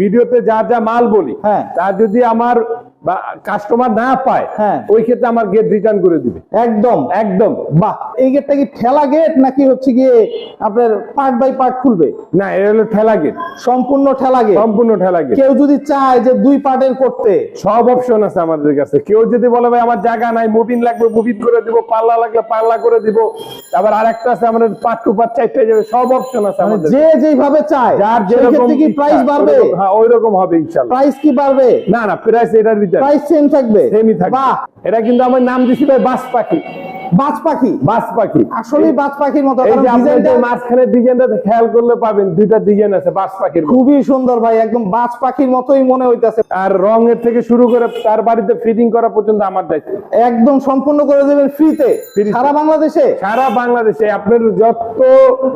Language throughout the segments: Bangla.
ভিডিওতে যা যা মাল বলি হ্যাঁ। তা যদি আমার কাস্টমার না পায় হ্যাঁ। ওই ক্ষেত্রে আমার গেট রিটার্ন করে দিবে। একদম একদম। বাহ এই গেটটা কি ঠেলা গেট নাকি হচ্ছে গিয়ে আপনার পার্ট বাই পার্ট খুলবে? না এটা হলো ঠেলা গেট সম্পূর্ণ ঠেলা গেট সম্পূর্ণ ঠেলা গেট কেউ যদি চায় যে দুই পার্টের করতে? সব অপশন আছে আমাদের কাছে। কেউ যদি বলে ভাই আমার জায়গা নাই মুভিন লাগবে মুভিন করে দিব পাল্লা লাগলে পাল্লা করে দিব। তারপর আরেকটা আছে আমাদের পার্ট টু পার্ট চারটে যাবে সব অপশন আছে মানে আমাদের যে যেভাবে চায় যার যেরকম কি প্রাইস বাড়বে? হ্যাঁ ওই রকম হবে ইনশাল্লাহ। প্রাইস কি বাড়বে? না না প্রাইস এটার প্রাইস সেম থাকবে। সেমই থাকবে। বাহ! এটা কিন্তু আমার নাম দিছি ভাই বাস পাখি বাজ পাখি। বাস পাখি। আসলেই বাজ পাখির মতো। এই যে আপনি যে ডিজাইনটা মাঝখানে ডিজাইনটা খেয়াল করলে পাবেন দুইটা ডিজাইন আছে বাস পাখির খুবই সুন্দর ভাই একদম বাজ পাখির মতোই মনে হইতাছে। আর রঙের থেকে শুরু করে তার বাড়িতে ফিটিং করা পর্যন্ত আমার দায়িত্ব। একদম সম্পূর্ণ করে দেবেন ফ্রিতে সারা বাংলাদেশে? সারা বাংলাদেশে আপনার যত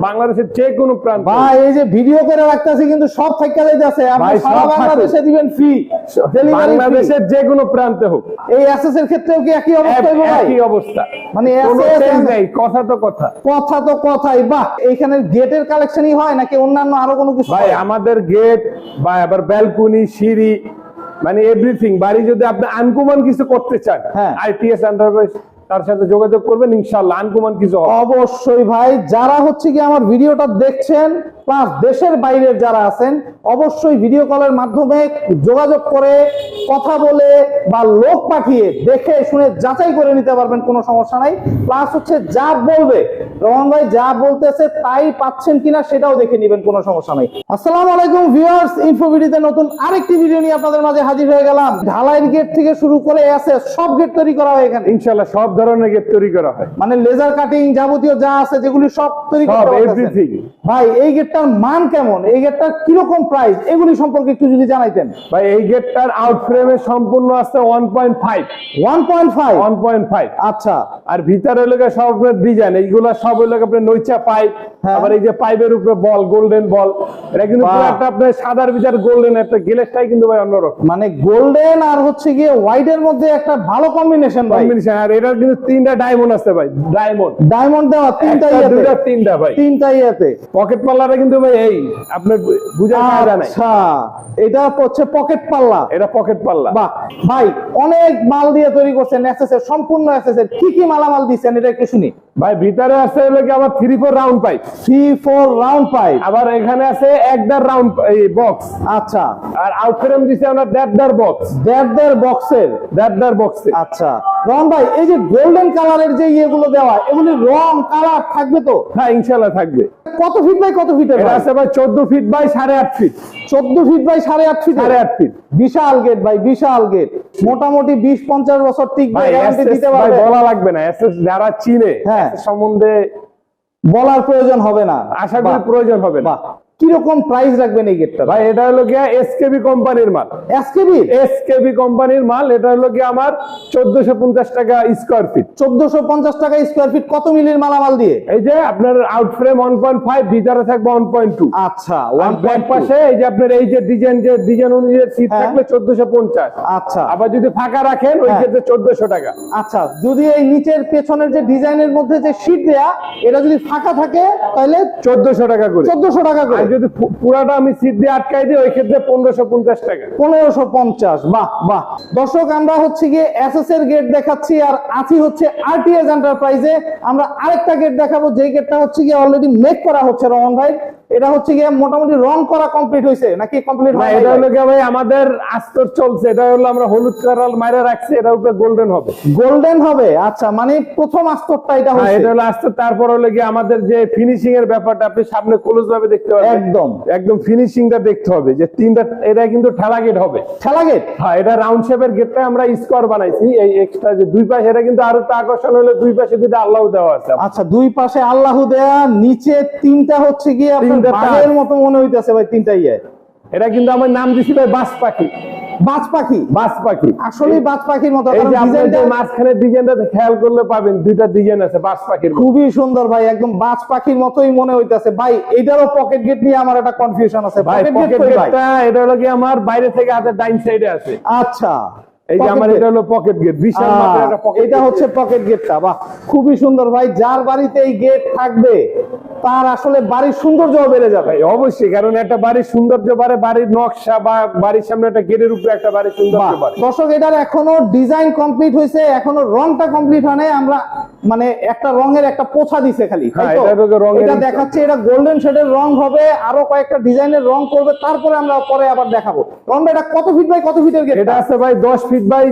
বাংলাদেশের যে কোনো প্রান্ত। ভাই এই যে ভিডিও করে রাখতেছি কিন্তু সব থেকে যাইতেছে। আপনি সারা বাংলাদেশে দিবেন ফ্রি বাংলাদেশের যে কোনো প্রান্তে হোক। এই এর ক্ষেত্রেও কি একই অবস্থা একই অবস্থা। মানে কথা তো কথা। কথা তো কথাই। বাহ এইখানে গেটের কালেকশনই হয় নাকি অন্যান্য আরও কোনো কিছু ভাই আমাদের গেট বা আবার ব্যালকনি সিঁড়ি মানে এভরিথিং বাড়ি যদি আপনি আনকমন কিছু করতে চান হ্যাঁ। আইটিএস এন্টারপ্রাইজ তার সাথে যোগাযোগ করবেন ইনশাল্লাহ আনকমন কিছু অবশ্যই ভাই যারা হচ্ছে কি আমার ভিডিওটা দেখছেন প্লাস দেশের বাইরের যারা আছেন অবশ্যই ভিডিও কলের মাধ্যমে যোগাযোগ করে কথা বলে বা লোক পাঠিয়ে দেখে শুনে যাচাই করে নিতে পারবেন কোনো সমস্যা নাই। প্লাস হচ্ছে যা বলবে রহমান ভাই যা বলতেছে তাই পাচ্ছেন কিনা সেটাও দেখে নেবেন কোনো সমস্যা নাই। আসসালামু আলাইকুম ভিউয়ার্স ইনফোভিডিতে নতুন আরেকটি ভিডিও নিয়ে আপনাদের মাঝে হাজির হয়ে গেলাম। ঢালাইয়ের গেট থেকে শুরু করে আছে সব গেট তৈরি করা হয় এখানে। ইনশাল্লাহ সব ধরনের গেট তৈরি করা হয়। মানে লেজার কাটিং যাবতীয় যা আছে যেগুলি সব তৈরি করা হয় এভরিথিং ভাই এই গেটটার মান কেমন? এই গেটটার কীরকম প্রাইস এগুলি সম্পর্কে একটু যদি জানাইতেন। ভাই এই গেটটার আউট ফ্রেমে সম্পূর্ণ আছে one point five one point five one point five আচ্ছা। আর ভিতরে সব আপনার ডিজাইন এইগুলা সব হলো গিয়ে আপনার নৈচা পাইপ হ্যাঁ। আবার এই যে পাইপের উপরে বল গোল্ডেন বল এটা কিন্তু পুরো একটা আপনার সাদার ভিতর গোল্ডেন একটা গ্লেসটাই কিন্তু ভাই অন্যরকম। মানে গোল্ডেন আর হচ্ছে গিয়ে হোয়াইট এর মধ্যে একটা ভালো কম্বিনেশন ভাই। কম্বিনেশন আর এটার কিন্তু তিনটা ডায়মন্ড আছে ভাই ডায়মন্ড ডায়মন্ড দেওয়া তিনটা একটা দুইটা তিনটা ভাই। তিনটা ইয়েতে। পকেট পাল্লাটা কিন্তু ভাই এই আপনার বুঝার কায়দা নাই। আচ্ছা এটা হচ্ছে পকেট পাল্লা এটা পকেট পাল্লা। বাহ ভাই অনেক মাল দিয়ে তৈরি করছেন সম্পূর্ণ কি কি মালামাল দিচ্ছেন এটা একটু শুনি। ভাই ভিতরে আছে হলো কি আবার three four round pipe three four round pipe আবার এখানে আছে একদার রাউন্ড বক্স আচ্ছা। আর আউট ফ্রেম দিছে আমরা দেড়দার বক্স দেড় দেড় বক্সের দেড়দার বক্সে আচ্ছা। রহন ভাই এই যে গোল্ডেন কালারের যে ইয়েগুলো দেওয়া এগুলি রং কালার থাকবে তো? হ্যাঁ ইনশাল্লাহ থাকবে। কত ফিট বাই কত এটা আছে ভাই চোদ্দ ফিট বাই সাড়ে আট ফিট চোদ্দ ফিট বাই সাড়ে আট ফিট সাড়ে আট ফিট বিশাল গেট ভাই বিশাল গেট মোটামুটি বিশ পঞ্চাশ বছর টিকবে ভাই দিতে পারে পারবে। বলা লাগবে না যারা চিনে হ্যাঁ। সম্বন্ধে বলার প্রয়োজন হবে না। আশা করি প্রয়োজন হবে না। কীরকম প্রাইস রাখবেন এই গেটটা ভাই এটা হলো গিয়া এসকেবি কোম্পানির মাল। এসকেবি এসকেবি কোম্পানির মাল এটা হলো গিয়া আমার চোদ্দশো পঞ্চাশ টাকা স্কোয়ার ফিট চোদ্দশো পঞ্চাশ টাকা স্কোয়ার ফিট কত মিলির মালামাল দিয়ে? এই যে আপনার out frame one point five ভিতরে থাকবে ওয়ান পয়েন্ট টু আচ্ছা আর ওয়ান ব্যাক পাশে এই যে আপনার এই যে ডিজাইন যে ডিজাইন অনুযায়ী সিট। থাকবে চোদ্দশো পঞ্চাশ। আচ্ছা। আবার যদি ফাঁকা রাখেন ওই হ্যাঁ। ক্ষেত্রে চোদ্দশো টাকা। আচ্ছা যদি এই নিচের পেছনের যে ডিজাইনের মধ্যে যে সিট দেয়া এটা যদি ফাঁকা থাকে তাহলে চোদ্দশো টাকা করে। চোদ্দশো টাকা করে। যদি পুরাটা আমি সিট দিয়ে আটকাই দিই, ওই ক্ষেত্রে পনেরোশো পঞ্চাশ টাকা। পনেরোশো পঞ্চাশ, বাহ বাহ। দর্শক, আমরা হচ্ছে গিয়ে এস এর গেট দেখাচ্ছি, আর আছি হচ্ছে আরটিএস এন্টারপ্রাইজে আমরা আরেকটা গেট দেখাবো যে গেটটা হচ্ছে গিয়ে অলরেডি মেক করা হচ্ছে রমন ভাই। এটা হচ্ছে গিয়ে মোটামুটি রং করা কমপ্লিট হয়েছে নাকি কমপ্লিট হয় এটা হলো গিয়ে ভাই আমাদের আস্তর চলছে এটা হলো আমরা হলুদ কালার মাইরে রাখছি এটা উপরে গোল্ডেন হবে। গোল্ডেন হবে? আচ্ছা মানে প্রথম আস্তরটা এটা হ্যাঁ, হচ্ছে এটা হলো আস্তর তারপর হলো গিয়ে আমাদের যে ফিনিশিং এর ব্যাপারটা আপনি সামনে ক্লোজ ভাবে দেখতে পাবেন একদম। একদম ফিনিশিংটা দেখতে হবে যে তিনটা এটা কিন্তু ঠেলা গেট হবে। ঠেলা গেট হ্যাঁ এটা রাউন্ড শেপের গেটটা আমরা স্কোয়ার বানাইছি এই এক্সট্রা যে দুই পাশে এটা কিন্তু আরও একটা আকর্ষণ হলো দুই পাশে দুটো আল্লাহ দেওয়া আছে। আচ্ছা দুই পাশে আল্লাহ দেয়া নিচে তিনটা হচ্ছে গিয়ে বাঘের মতো মনে হইতেছে ভাই তিনটা ইয়ে। এটা কিন্তু আমার নাম দিছি ভাই বাস পাখি। বাজ পাখি? বাস পাখি। আসলেই বাজ পাখির মতো এই যে আপনার যে ডিজাইনটা খেয়াল করলে পাবেন দুইটা ডিজাইন আছে বাস পাখির খুবই সুন্দর ভাই একদম বাজ পাখির মতোই মনে হইতাছে। ভাই এটারও পকেট গেট নিয়ে আমার একটা কনফিউশন আছে। ভাই পকেট গেট গেটটা এটা হলো কি আমার বাইরে থেকে হাতের ডাইন সাইডে আছে। আচ্ছা। এই যে আমার এটা হলো পকেট গেট বিশাল এটা হচ্ছে পকেট গেটটা বাহ খুবই সুন্দর ভাই যার বাড়িতে এই গেট থাকবে তার আসলে বাড়ির সৌন্দর্য বেড়ে যাবে। অবশ্যই কারণ একটা বাড়ির সৌন্দর্য বাড়ে বাড়ির নকশা বা বাড়ির সামনে একটা গেটের উপরে একটা বাড়ির সৌন্দর্য বাড়ে। দর্শক এটার এখনও ডিজাইন কমপ্লিট হয়েছে এখনও রংটা কমপ্লিট হয় নাই আমরা মানে একটা রঙের একটা পোছা দিছে খালি হ্যাঁ, এটা দেখাচ্ছে এটা গোল্ডেন শেডের রং হবে আরও কয়েকটা ডিজাইনের রং করবে তারপরে আমরা পরে আবার দেখাবো। রংটা এটা কত ফিট বাই কত ফিটের গেট এটা আছে ভাই দশ ফিট বাই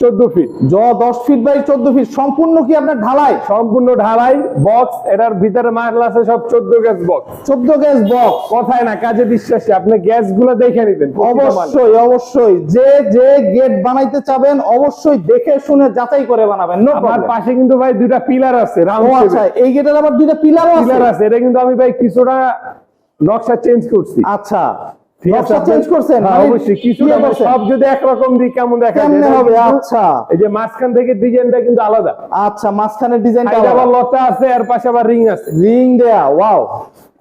চোদ্দ ফিট জ দশ ফিট বাই চোদ্দ ফিট সম্পূর্ণ কি আপনার ঢালাই? সম্পূর্ণ ঢালাই বক্স এটার ভিতরে মাল আছে সব চোদ্দ গ্যাস বক্স চোদ্দ গ্যাস বক্স কথায় না কাজে বিশ্বাসী আপনি গ্যাসগুলো দেখে নিবেন অবশ্যই অবশ্যই। যে যে গেট বানাইতে চাবেন অবশ্যই দেখে শুনে যাচাই করে বানাবেন। আমার পাশে কিন্তু ভাই দুইটা পিলার আছে আচ্ছা এই গেটের আবার দুইটা পিলারও আছে? পিলার আছে এটা কিন্তু আমি ভাই কিছুটা নকশা চেঞ্জ করছি। আচ্ছা। নকশা চেঞ্জ করছেন? হ্যাঁ, মানে অবশ্যই কি কিছুটা করছেন? সব যদি একরকম দিই কেমন দেখা কেমনে হবে? আচ্ছা। এই যে মাঝখান থেকে ডিজাইনটা কিন্তু আলাদা। আচ্ছা মাঝখানের ডিজাইনটা সাইডে আবার লতা আছে এর পাশে আবার রিং আছে। রিং দেয়া ওয়াও।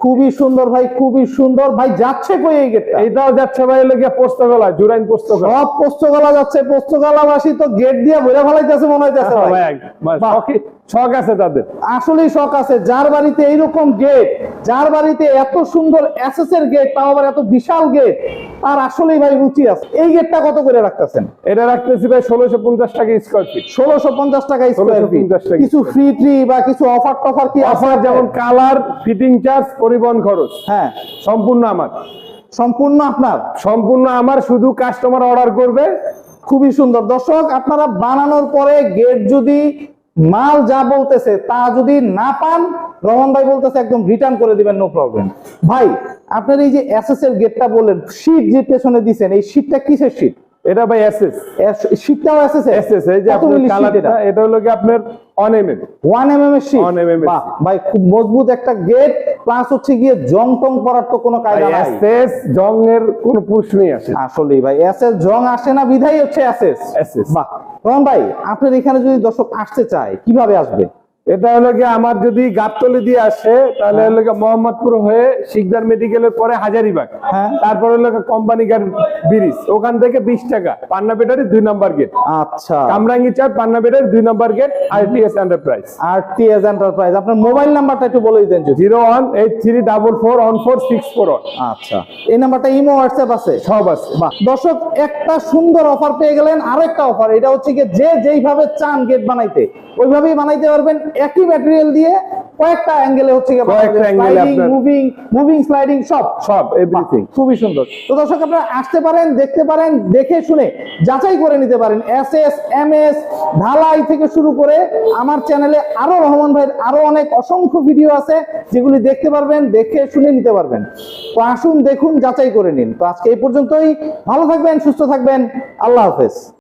খুবই সুন্দর ভাই খুবই সুন্দর। ভাই যাচ্ছে কই এই গেটটা? এইটাও যাচ্ছে ভাই লেগে পোস্তগলা জুরাইন পোস্তগলা। সব পোস্তগলা যাচ্ছে পোস্তগলাবাসী তো গেট দিয়ে ভরে ফেলাইতেছে মনে হইতেছে ভাই। ছক আছে তাদের। আসলেই শখ আছে। যার বাড়িতে এইরকম গেট যার বাড়িতে এত সুন্দর এসএস এর গেট তাও আবার এত বিশাল গেট তার আসলেই ভাই রুচি আছে। এই গেটটা কত করে রাখতেছেন? এটা রাখতেছি ভাই ষোলোশো পঞ্চাশ টাকা স্কোয়ার ফিট ষোলোশো পঞ্চাশ টাকা স্কোয়ার ফিট কিছু ফ্রি ট্রি বা কিছু অফার টফার কি অফার যেমন কালার ফিটিং চার্জ পরিবহন খরচ। হ্যাঁ। সম্পূর্ণ আমার। সম্পূর্ণ আপনার? সম্পূর্ণ আমার শুধু কাস্টমার অর্ডার করবে। খুবই সুন্দর। দর্শক আপনারা বানানোর পরে গেট যদি মাল যা বলতেছে তা যদি না পান রমন ভাই বলতেছে একদম রিটার্ন করে দিবেন নো প্রবলেম ভাই আপনার এই যে এসএস এর গেটটা বললেন শীট যে পেছনে দিছেন এই শীটটা কিসের শীট এটা ভাই এসএস শীটটাও এসএস এসএস এই যে কত আপনার কালারটা এটা? হলো কি আপনার M M one M M এর শীট 1 mm এর ভাই খুব মজবুত একটা গেট প্লাস হচ্ছে গিয়ে জং টং করার তো কোনো কায়দা নাই। এসএস জং এর কোনো প্রশ্নই আসে। আসলেই ভাই এসএস জং আসে না বিধাই হচ্ছে এসএস SS বাহ রহমান ভাই আপনার এখানে যদি দর্শক আসতে চায় কীভাবে আসবে? এটা হলো কি আমার যদি গাবতলি দিয়ে আসে তাহলে হলো কি মোহাম্মদপুর হয়ে শিকদার মেডিকেলের পরে হাজারিবাগ। হ্যাঁ। তারপর হলো কোম্পানি গার ব্রিজ ওখান থেকে বিশ টাকা। পান্না বেটারি দুই নম্বর গেট আচ্ছা। কামরাঙ্গি চার পান্না বেটারি দুই number gate RTS enterprise R TS enterprise আপনার মোবাইল নাম্বারটা একটু বলে দিতেন যদি। Zero one eight three double four one four six four one আচ্ছা। এই নাম্বারটা ইমো হোয়াটসঅ্যাপ আছে? সব আছে। বাহ। দর্শক একটা সুন্দর অফার পেয়ে গেলেন আরেকটা অফার এটা হচ্ছে কি যে যেইভাবে চান গেট বানাইতে ওইভাবেই বানাইতে পারবেন। একই ম্যাটেরিয়াল দিয়ে কয়েকটা অ্যাঙ্গেলে হচ্ছে কয়েকটা মুভিং মুভিং স্লাইডিং সব। সব এভরিথিং খুবই সুন্দর। তো দর্শক আপনারা আসতে পারেন দেখতে পারেন দেখে শুনে যাচাই করে নিতে পারেন। এস এস এম এস ঢালাই থেকে শুরু করে আমার চ্যানেলে আরও রহমান ভাইয়ের আরও অনেক অসংখ্য ভিডিও আছে যেগুলি দেখতে পারবেন দেখে শুনে নিতে পারবেন। তো আসুন দেখুন যাচাই করে নিন। তো আজকে এই পর্যন্তই। ভালো থাকবেন সুস্থ থাকবেন। আল্লাহ হাফেজ।